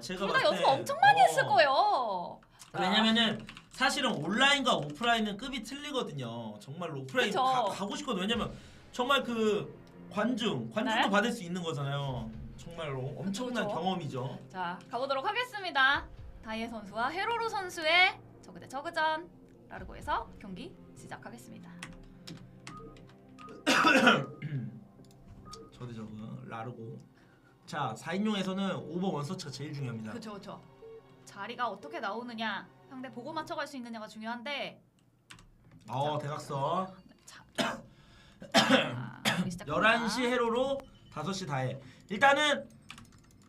제가 둘다 봤을 연습 때. 엄청 많이 어. 했을 거예요. 왜냐면은 사실은 온라인과 오프라인은 급이 틀리거든요. 정말로 오프라인 그쵸. 가, 가고 싶거든요. 왜냐면 정말 그 관중, 관중도 네. 받을 수 있는 거잖아요. 정말로 엄청난 그쵸. 경험이죠. 자 가보도록 하겠습니다. 다이에 선수와 헤로루 선수의 저그 대 저그전 라르고에서 경기 시작하겠습니다. 저도 저거 라르고. 자, 4인용에서는 오버 원서치가 제일 중요합니다. 그렇죠, 그렇죠. 자리가 어떻게 나오느냐, 상대 보고 맞춰갈 수 있느냐가 중요한데. 어, 대각선. 자, 자, 경기 시작합니다. 11시 해로로 5시 다해. 일단은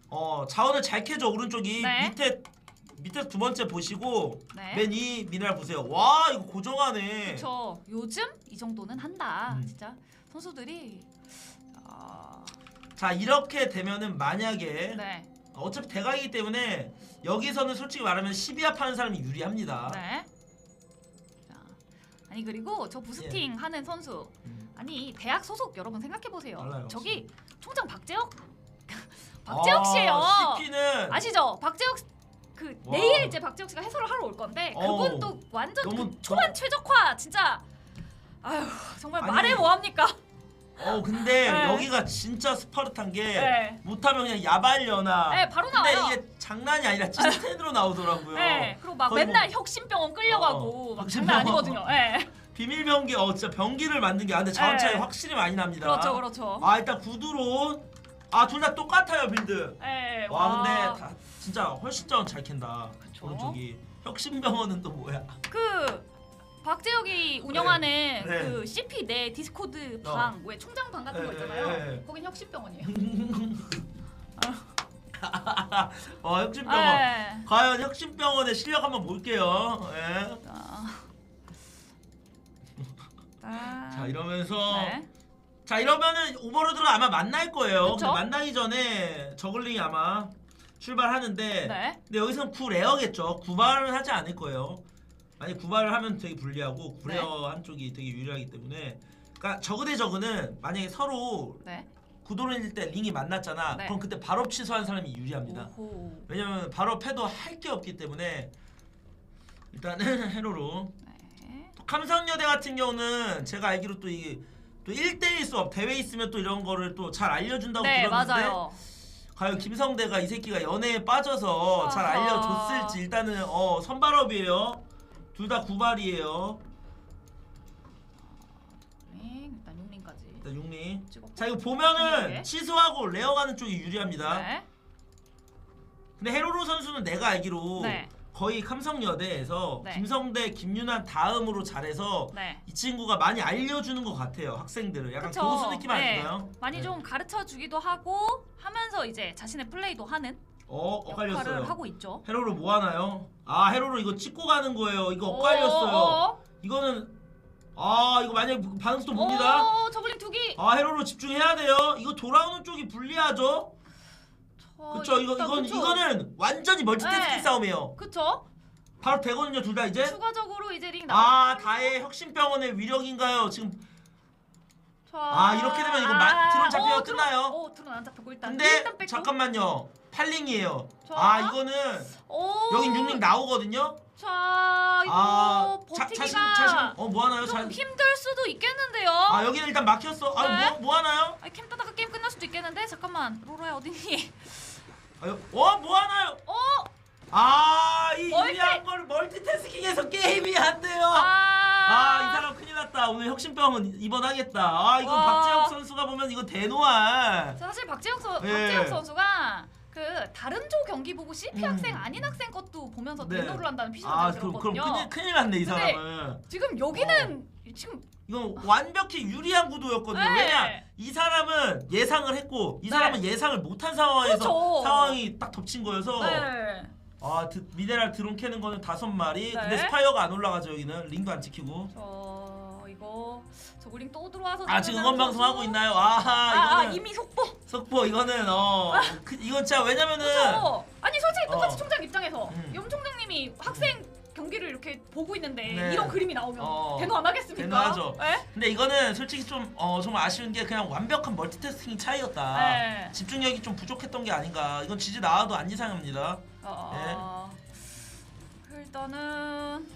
어, 자원을 잘 캐죠. 오른쪽이 네. 밑에 밑에 두 번째 보시고 네. 맨 이 미네랄 보세요. 와, 이거 고정하네. 그렇죠. 요즘 이 정도는 한다. 음. 진짜 선수들이 아, 자, 이렇게 되면은 만약에 네, 어차피 대각이기 때문에 여기서는 솔직히 말하면 12합 하는 사람이 유리합니다. 네. 자, 아니 그리고 저 부스팅 하는 선수 음. 아니 대학 소속 여러분 생각해 보세요. 저기 총장 박재혁 박재혁 씨예요. 아, CP는 아시죠? 박재혁 그 와. 내일 이제 박재혁 씨가 해설을 하러 올 건데 어우, 그분도 완전 너무 그 초반 최적화 진짜 아휴 정말 말해 뭐 합니까? 어 근데 네. 여기가 진짜 스파르탄 게 네. 못하면 그냥 야발려나. 네, 바로 근데 나와요. 이게 장난이 아니라 찐텐으로 나오더라고요. 네, 그리고 막 거의 맨날 뭐- 혁신병원 끌려가고 어, 막 혁신병원. 장난 아니거든요. 네. 비밀 병기 어 진짜 병기를 만든 게 아, 근데 자원 차이 네. 확실히 많이 납니다. 그렇죠, 그렇죠. 아 일단 구두론 아둘 다 똑같아요 빌드. 네, 와 근데 다 진짜 훨씬 자원 잘 캔다. 그쵸. 오른쪽이 혁신병원은 또 뭐야? 그 박재혁이 운영하는 네. 그 CP 내 디스코드 어. 방, 왜 총장 방 같은 거 네, 있잖아요. 네, 네. 거긴 혁신병원이에요. 어 혁신병원. 네. 과연 혁신병원의 실력 한번 볼게요. 예. 자, 자 이러면서 네. 자 이러면은 오버로드가 아마 만날 거예요. 그쵸? 근데 만나기 전에 저글링이 아마 출발하는데 네. 근데 여기서는 구레어겠죠. 구발을 하지 않을 거예요. 만약 구발을 하면 되게 불리하고 구레어 한쪽이 되게 유리하기 때문에 그러니까 저그 대 저그는 만약에 서로 네. 구도론일 때 링이 만났잖아. 네. 그럼 그때 발업 취소한 사람이 유리합니다. 오호. 왜냐면 발업 해도 할 게 없기 때문에 일단은 해로로 네. 또 감성여대 같은 경우는 제가 알기로 또 이게 또 1대1 수업 대회 있으면 또 이런 거를 또 잘 알려준다고 네, 들었는데 맞아요. 과연 김성대가 이 새끼가 연애에 빠져서 잘 아하. 알려줬을지 일단은 어 선발업이에요 둘 다 구발이에요 링, 일단 6링까지 일단 육리 찍었고. 자 이거 보면은 네. 취소하고 레어 가는 쪽이 유리합니다 네. 근데 헤로로 선수는 내가 알기로 네. 거의 감성여대에서 네. 김성대 김윤환 다음으로 잘해서 네. 이 친구가 많이 알려주는 것 같아요 학생들을 약간 그쵸. 교수 느낌 네. 아닌가요? 많이 네. 좀 가르쳐 주기도 하고 하면서 이제 자신의 플레이도 하는 어 역할을 엇갈렸어요 하고 있죠. 헤로로 뭐 하나요? 아 헤로로 이거 찍고 가는 거예요 이거 어, 엇갈렸어요 어, 이거는 아 이거 만약 반응 또 봅니다 어, 저글링 두기. 아 헤로로 집중해야 돼요 이거 돌아오는 쪽이 불리하죠 저 그쵸 이거 일단 이건 그쵸. 이거는 완전히 멀티태스킹 네. 싸움이에요 그쵸? 바로 되거든요 둘 다 이제 추가적으로 이제 링아 나와. 다의 혁신병원의 위력인가요 지금 자, 아, 이렇게 되면 이거 마- 드론 잡히면 어, 드론- 끝나요. 어 드론 안 잡히고 일단 근데 일단 뺏고. 잠깐만요 팔링이에요 자. 아 이거는 오. 여긴 6링 나오거든요 자 이거 아 자, 버티기가 자신 자신 어뭐 하나요 좀 자, 힘들 수도 있겠는데요. 아 여기는 일단 막혔어 네. 아뭐 뭐 하나요 아니 캠 따다가 게임 끝날 수도 있겠는데 잠깐만 로라야 어딨니? 어뭐 하나요 어? 아이 멀티! 걸 멀티태스킹해서 게임이 안 돼요. 아, 아이 사람 큰일 났다. 오늘 혁신병은 입원하겠다. 아 이거 와. 박재혁 선수가 보면 이거 대노알. 사실 박재혁 선 예. 박재혁 선수가 그 다른 조 경기 보고 CP 음. 학생 아닌 학생 것도 보면서 네. 대노를 한다는 피셜을 아 그럼 들었거든요. 큰일 큰일 났네 이 근데 사람은. 지금 여기는 지금 이건 완벽히 유리한 구도였거든요. 네. 왜냐 이 사람은 예상을 했고 이 네. 사람은 예상을 못한 상황에서 그렇죠. 상황이 딱 덮친 거여서 네. 아 드, 미네랄 드론 캐는 거는 다섯 마리. 네. 근데 스파이어가 안 올라가죠 여기는 링도 안 찍히고. 저 이거 저글링 또 들어와서 아 지금 음원 방송 하고? 있나요? 아하 아, 아 이거는 이미 속보. 석보 이거는 어 그, 이건 진짜 왜냐면은 그렇죠. 아니 솔직히 똑같이 어. 총장 입장에서 음. 염 총장님이 학생 경기를 이렇게 보고 있는데 네. 이런 그림이 나오면 어. 대노 안 하겠습니까? 대노하죠. 네? 근데 이거는 솔직히 좀 어, 정말 아쉬운 게 그냥 완벽한 멀티태스킹 차이였다. 네. 집중력이 좀 부족했던 게 아닌가. 이건 지지 나와도 안 이상합니다. 어, 일단은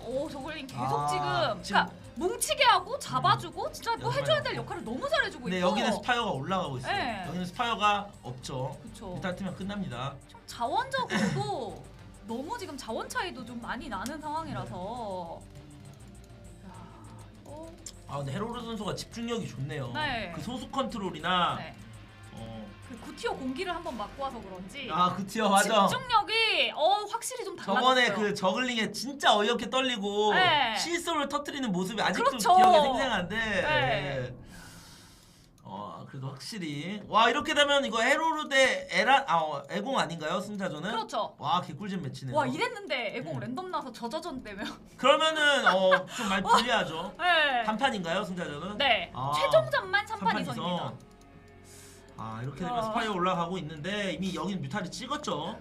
오 저글링 계속 아, 지금, 지금- 그러니까 뭉치게 하고 잡아주고 진짜 뭐 해줘야 될 있고. 역할을 너무 잘해주고 근데 있어. 여기는 스파이어가 올라가고 있어요. 네. 여기는 스파이어가 없죠. 그쵸. 일단 팀면 끝납니다. 좀 자원적으로도 너무 지금 자원 차이도 좀 많이 나는 상황이라서. 야, 이거 아 근데 헤로르 선수가 집중력이 좋네요. 네. 그 소수 컨트롤이나 네. 어. 그 구티어 공기를 한번 맞고 와서 그런지 아 그티어 맞아. 집중력이 어 확실히 좀 달라졌어요. 저번에 그 저글링에 진짜 어이없게 떨리고 네. 실소를 터트리는 모습이 아직도 그렇죠. 기억에 생생한데. 네. 어 그래도 확실히 와 이렇게 되면 이거 헤로르 대 에란 아 어, 에공 아닌가요 승자전은? 그렇죠. 와 개꿀잼 매치네요. 와 이랬는데 애공 음. 랜덤 나서 저저전 되면 그러면은 어좀 많이 불리하죠. 네. 단판인가요 승자전은? 네. 아. 최종전만 3판 삼판 2선입니다. 아 이렇게 되면 아. 스파이어 올라가고 있는데 이미 여기는 뮤탈이 찍었죠.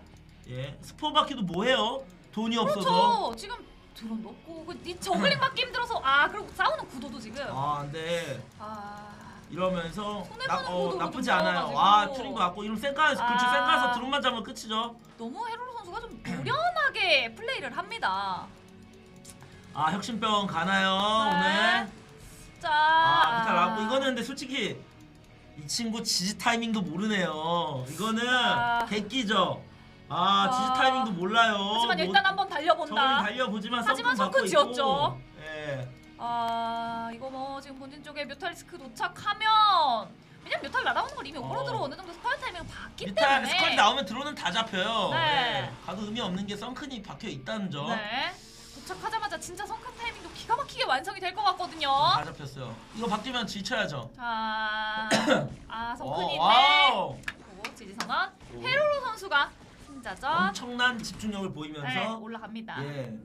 예 스포 바퀴도 뭐해요? 돈이 없어서. 그렇죠. 지금 드론 넣고 그이 저글링 맞기 힘들어서 아 그리고 싸우는 구도도 지금 아 근데 아 이러면서 손해보는 나, 어, 나쁘지 좀 않아요. 튜링도 맞고 이러면 쌩까에서 그렇죠 아. 쌩까에서 드론만 잡으면 끝이죠. 너무 헤로로 선수가 좀 노련하게 플레이를 합니다. 아 혁신병 가나요 네. 오늘? 자, 아 뮤탈 나왔고 이거는 근데 솔직히 이 친구 지지 타이밍도 모르네요. 이거는 아. 개끼죠. 아 지지 아. 타이밍도 몰라요. 하지만 뭐- 일단 한번 달려본다. 달려보지만 하지만 성큰 지었죠. 있고. 예. 아 이거 뭐 지금 본진 쪽에 뮤탈리스크 도착하면 왜냐면 뮤탈 날아오는 걸 이미 오버로드로 어. 어느 정도 스파이어 타이밍 봤기 뮤탈 때문에 스컬 나오면 드론은 다 잡혀요. 네. 예. 가도 의미 없는 게 썬큰이 박혀 있다는 점. 네 도착하자마자 진짜 성큰 기가 막히게 완성이 될 것 같거든요. 다 잡혔어요. 이거 바뀌면 지쳐야죠. 자, 아 어, 성큰이네. 와우. 그리고 지지 선언 헤로로 선수가 승자전 엄청난 집중력을 보이면서 네, 올라갑니다. 예.